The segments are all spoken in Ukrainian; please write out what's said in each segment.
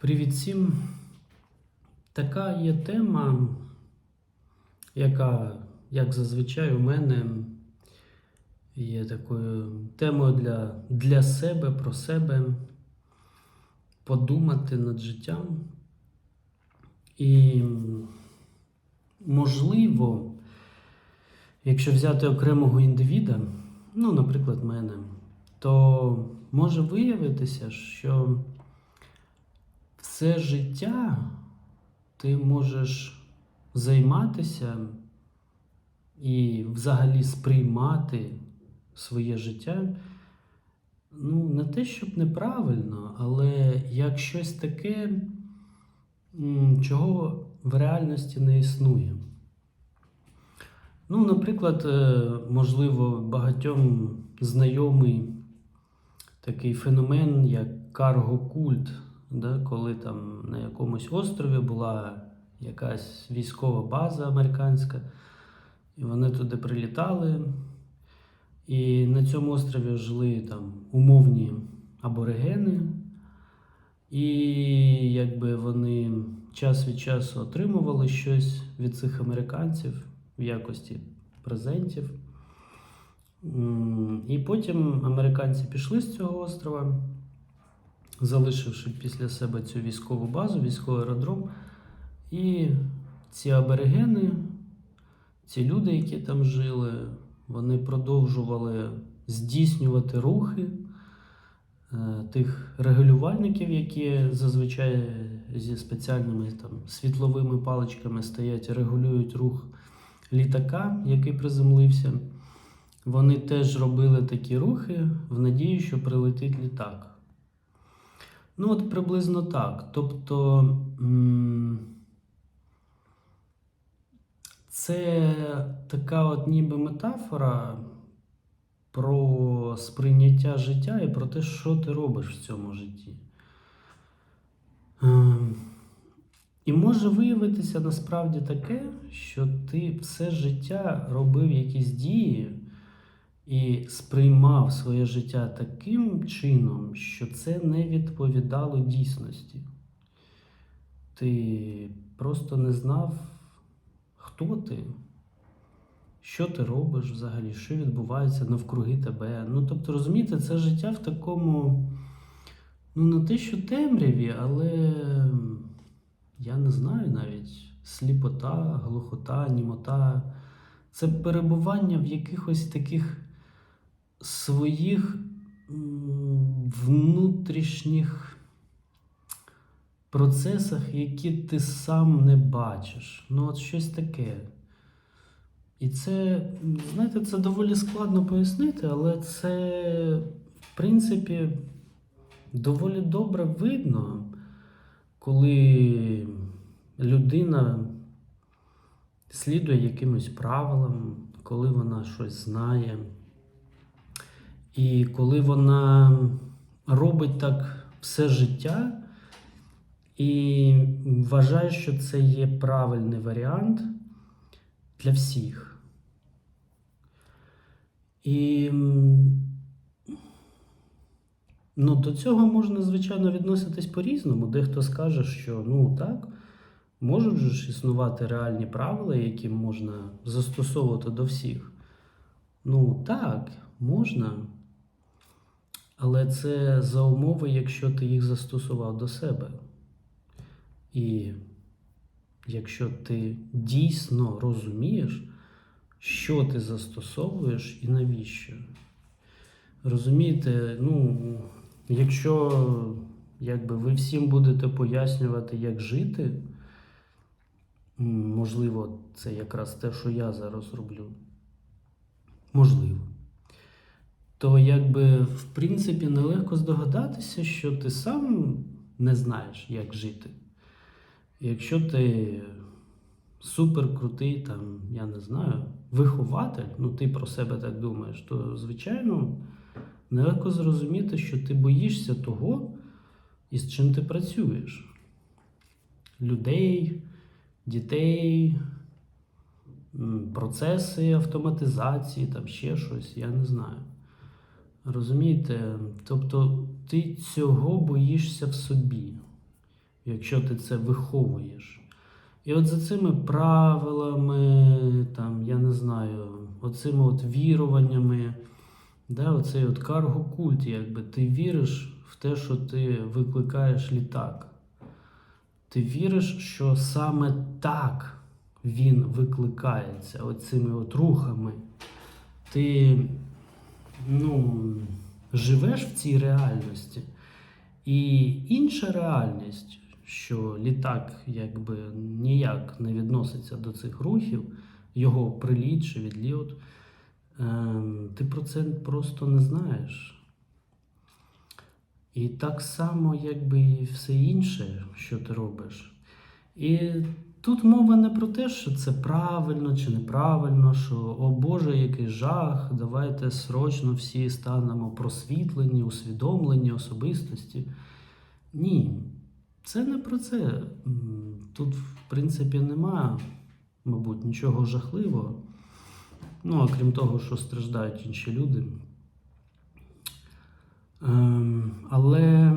Привіт всім. Така є тема, яка, як зазвичай, у мене є такою темою для, для себе, про себе, подумати над життям. І, можливо, якщо взяти окремого індивіда, ну, наприклад, мене, то може виявитися, що все життя ти можеш займатися і взагалі сприймати своє життя. Ну, не те, щоб неправильно, але як щось таке, чого в реальності не існує. Ну, наприклад, е, можливо, багатьом знайомий такий феномен, як карго-культ, да, коли там на якомусь острові була якась військова база американська, і вони туди прилітали. І на цьому острові жили там умовні аборигени, і якби вони час від часу отримували щось від цих американців в якості презентів. І потім американці пішли з цього острова, залишивши після себе цю військову базу, військовий аеродром. І ці аборигени, ці люди, які там жили, вони продовжували здійснювати рухи е, тих регулювальників, які зазвичай зі спеціальними там, світловими паличками стоять регулюють рух літака, який приземлився. Вони теж робили такі рухи в надії, що прилетить літак. Ну, от приблизно так. Тобто це така от ніби метафора про сприйняття життя і про те, що ти робиш в цьому житті. Ем, І може виявитися насправді таке, що ти все життя робив якісь дії і сприймав своє життя таким чином, що це не відповідало дійсності. Ти просто не знав, хто ти, що ти робиш взагалі, що відбувається навкруги тебе. Ну, тобто, розумієте, це життя в такому, ну, не те, що темряві, але я не знаю навіть сліпота, глухота, німота. Це перебування в якихось таких своїх внутрішніх процесах, які ти сам не бачиш. Ну, от щось таке. І це, знаєте, це доволі складно пояснити, але це, в принципі, доволі добре видно, коли людина слідує якимось правилам, коли вона щось знає. І коли вона робить так все життя і вважає, що це є правильний варіант для всіх. І ну, до цього можна, звичайно, відноситись по-різному. Дехто скаже, що ну так, можуть ж існувати реальні правила, які можна застосовувати до всіх. Ну так, можна. Але це за умови, якщо ти їх застосував до себе. І якщо ти дійсно розумієш, що ти застосовуєш і навіщо. Розумієте, ну, якщо якби, ви всім будете пояснювати, як жити, можливо, це якраз те, що я зараз роблю. Можливо то якби в принципі нелегко здогадатися, що ти сам не знаєш, як жити. Якщо ти супер крутий, там, я не знаю, вихователь, ну ти про себе так думаєш, то звичайно нелегко зрозуміти, що ти боїшся того, із чим ти працюєш. Людей, дітей, процеси автоматизації, там ще щось, я не знаю. Розумієте? Тобто ти цього боїшся в собі. якщо ти це виховуєш. І от за цими правилами, там, я не знаю, оцими от віруваннями, да, оцей от карго-культ, якби ти віриш в те, що ти викликаєш літак. Ти віриш, що саме так він викликається оцими от рухами. Ти ну, живеш в цій реальності. І інша реальність, що літак якби ніяк не відноситься до цих рухів, його приліт чи відліт, ем, ти про це просто не знаєш. І так само, якби і все інше, що ти робиш. І тут мова не про те, що це правильно чи неправильно, що о Боже, який жах, давайте срочно всі станемо просвітлені, усвідомлені особистості. Ні, це не про це. Тут, в принципі, нема, мабуть, нічого жахливого. Ну, окрім того, що страждають інші люди. Ем, але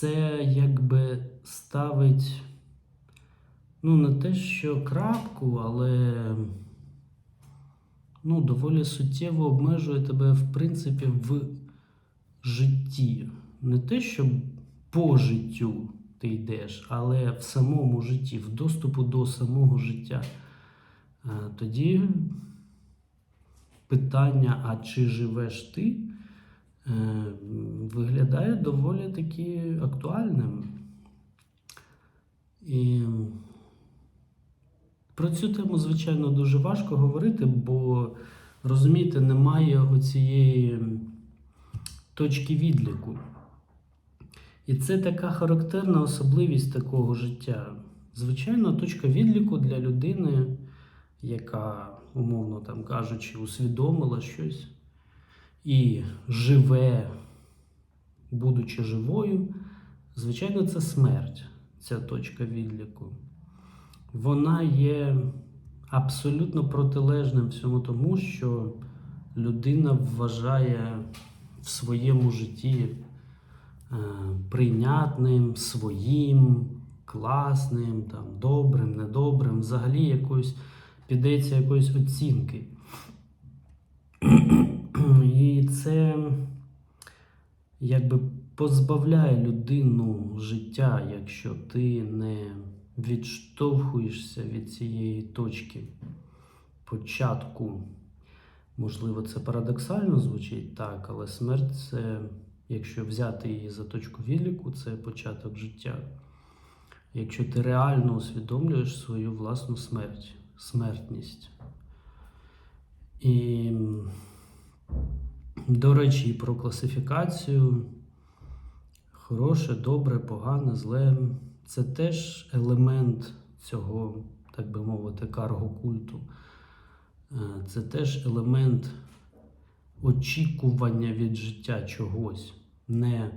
це якби ставить, ну, не те, що крапку, але ну, доволі суттєво обмежує тебе, в принципі, в житті. Не те, що по життю ти йдеш, але в самому житті, в доступу до самого життя. Е, Тоді питання, а чи живеш ти, виглядає доволі таки актуальним. І про цю тему, звичайно, дуже важко говорити, бо розумієте, немає оцієї точки відліку. І це така характерна особливість такого життя. Звичайно, точка відліку для людини, яка, умовно там кажучи, усвідомила щось і живе, будучи живою, звичайно, це смерть, ця точка відліку. Вона є абсолютно протилежним всьому тому, що людина вважає в своєму житті е, прийнятним, своїм, класним, там, добрим, недобрим, взагалі якоюсь піддається якоїсь оцінки. І це якби позбавляє людину життя, якщо ти не відштовхуєшся від цієї точки початку. Можливо, це парадоксально звучить так, але смерть це, якщо взяти її за точку відліку, це початок життя. Якщо ти реально усвідомлюєш свою власну смерть, смертність. І, до речі, про класифікацію хороше, добре, погане, зле це теж елемент цього, так би мовити, карго-культу. Е, Це теж елемент очікування від життя чогось, не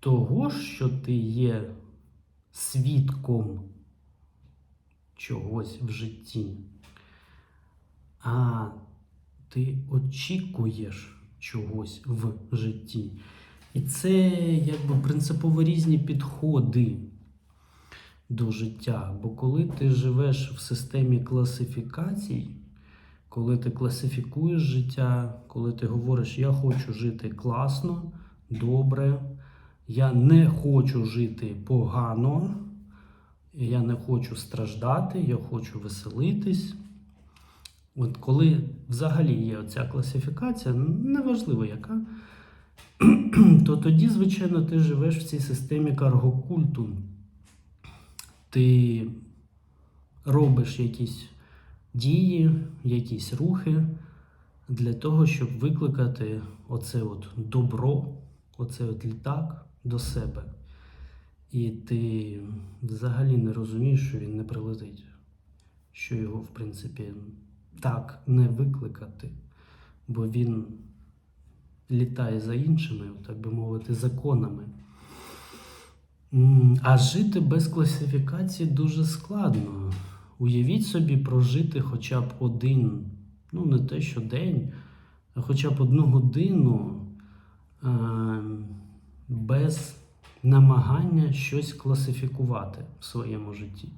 того, що ти є свідком чогось в житті, а ти очікуєш чогось в житті. І це якби принципово різні підходи до життя. Бо коли ти живеш в системі класифікацій, коли ти класифікуєш життя, коли ти говориш, я хочу жити класно, добре, я не хочу жити погано, я не хочу страждати, я хочу веселитись. От коли взагалі є оця класифікація, неважливо яка, то тоді, звичайно, ти живеш в цій системі каргокульту. Ти робиш якісь дії, якісь рухи для того, щоб викликати оце от добро, оце от літак до себе. І ти взагалі не розумієш, що він не прилетить, що його, в принципі, так не викликати, бо він літає за іншими, так би мовити, законами. А жити без класифікації дуже складно. Уявіть собі прожити хоча б один, ну не те що день, а хоча б одну годину, е, без намагання щось класифікувати в своєму житті.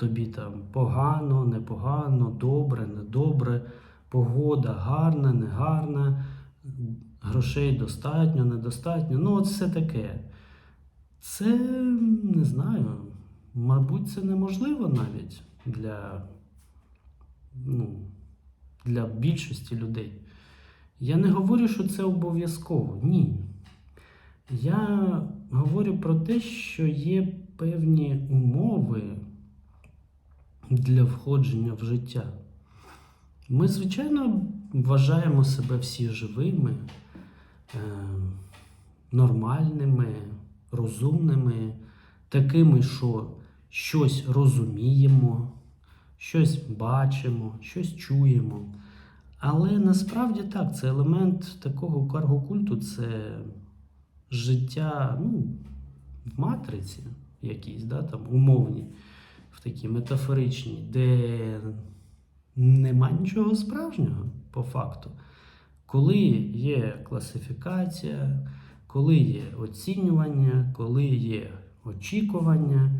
Тобі там погано, непогано, добре, недобре, погода гарна, негарна, грошей достатньо, недостатньо. Ну, от все таке. Це не знаю. Мабуть, це неможливо навіть для, ну, для більшості людей. Я не говорю, що це обов'язково. Ні. Я говорю про те, що є певні умови для входження в життя. Ми, звичайно, вважаємо себе всі живими, е, нормальними, розумними, такими, що щось розуміємо, щось бачимо, щось чуємо. Але насправді так, це елемент такого каргокульту, це життя ну, в матриці якійсь, да, там, умовній, в такій метафоричній, де нема нічого справжнього по факту. Коли є класифікація, коли є оцінювання, коли є очікування,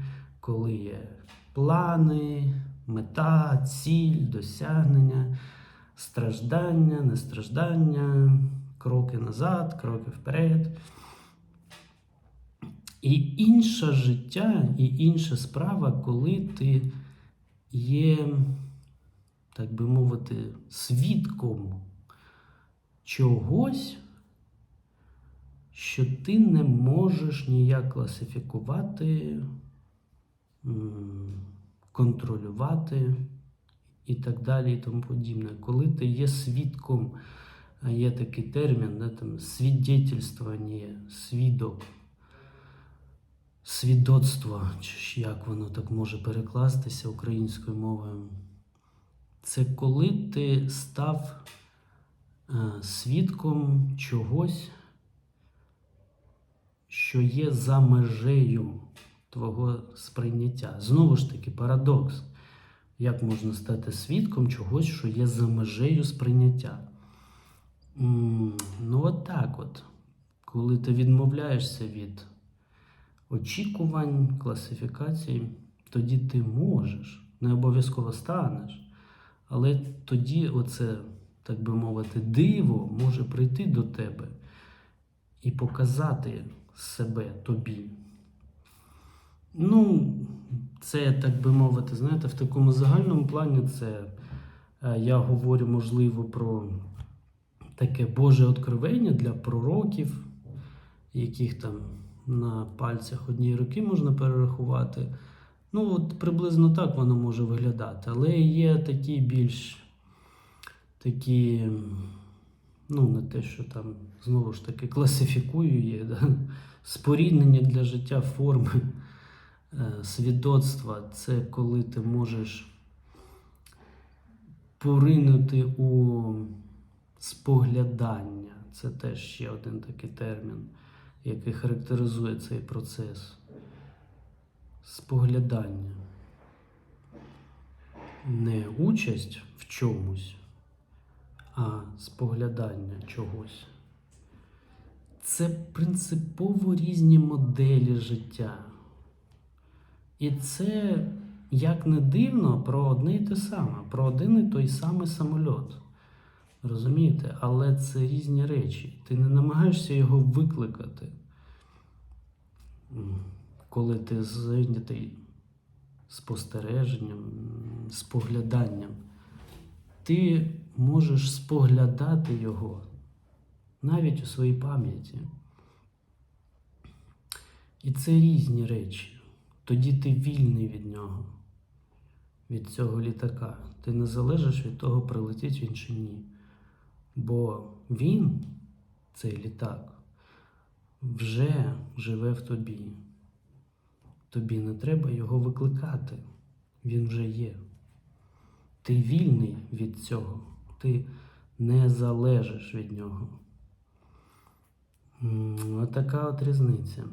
коли є плани, мета, ціль, досягнення, страждання, нестраждання, кроки назад, кроки вперед. І інше життя, і інша справа, коли ти є, так би мовити, свідком чогось, що ти не можеш ніяк класифікувати, контролювати і так далі, і тому подібне. Коли ти є свідком, а є такий термін, да, там, свідетельствування, свідок, свідоцтво, чи як воно так може перекластися українською мовою. Це коли ти став е, свідком чогось, що є за межею твого сприйняття. Знову ж таки, парадокс. Як можна стати свідком чогось, що є за межею сприйняття? Ну, от так от. Коли ти відмовляєшся від очікувань, класифікацій, тоді ти можеш, не обов'язково станеш. Але тоді оце, так би мовити, диво може прийти до тебе і показати себе тобі. Ну, це, так би мовити, знаєте, в такому загальному плані це е, я говорю, можливо, про таке Боже откровення для пророків, яких там на пальцях однієї руки можна перерахувати. Ну, от приблизно так воно може виглядати. Але є такі більш такі, ну, не те, що там знову ж таки класифікую є, да? споріднення для життя форми е, свідоцтва. Це коли ти можеш поринути у споглядання. Це теж ще один такий термін, який характеризує цей процес. Споглядання. Не участь в чомусь, а споглядання чогось. Це принципово різні моделі життя. І це, як не дивно, про одне і те саме, про один і той самий самольот. Розумієте? Але це різні речі. Ти не намагаєшся його викликати, коли ти зайнятий спостереженням, спогляданням. Ти можеш споглядати його навіть у своїй пам'яті. І це різні речі. Тоді ти вільний від нього, від цього літака. Ти не залежиш від того, прилетить він чи ні. Бо він, цей літак, вже живе в тобі. Тобі не треба його викликати. Він вже є. Ти вільний від цього. Ти не залежиш від нього. Отака от різниця.